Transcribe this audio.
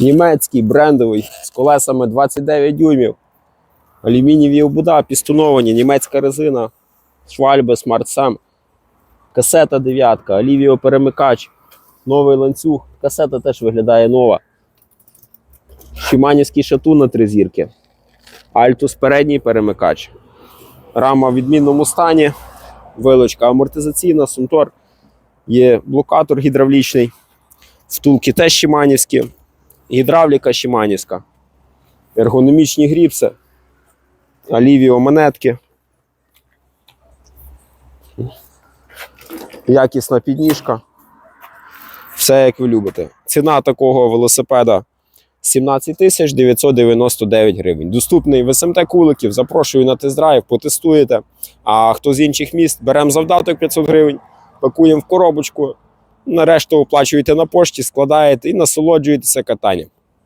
Німецький брендовий з колесами 29 дюймів. Алюмінієві обуда, пістоновані, німецька резина, швальби, смарт-сам, касета дев'ятка, олівіо перемикач, новий ланцюг. Касета теж виглядає нова. Шиманівський шатун на три зірки. Альтус передній перемикач. Рама в відмінному стані. Вилочка амортизаційна, сунтор. Є блокатор гідравлічний. Втулки теж шиманівські. Гідравліка шиманівська. Ергономічні гріпси. Алівіо монетки. Якісна підніжка. Все як ви любите. Ціна такого велосипеда 17 тисяч 999 гривень. Доступний в СМТ Куликів. Запрошую на тест-драйв, потестуєте. А хто з інших міст, беремо завдаток 500 гривень, пакуємо в коробочку. Нарешту оплачуєте на пошті, складаєте і насолоджуєтеся катанням.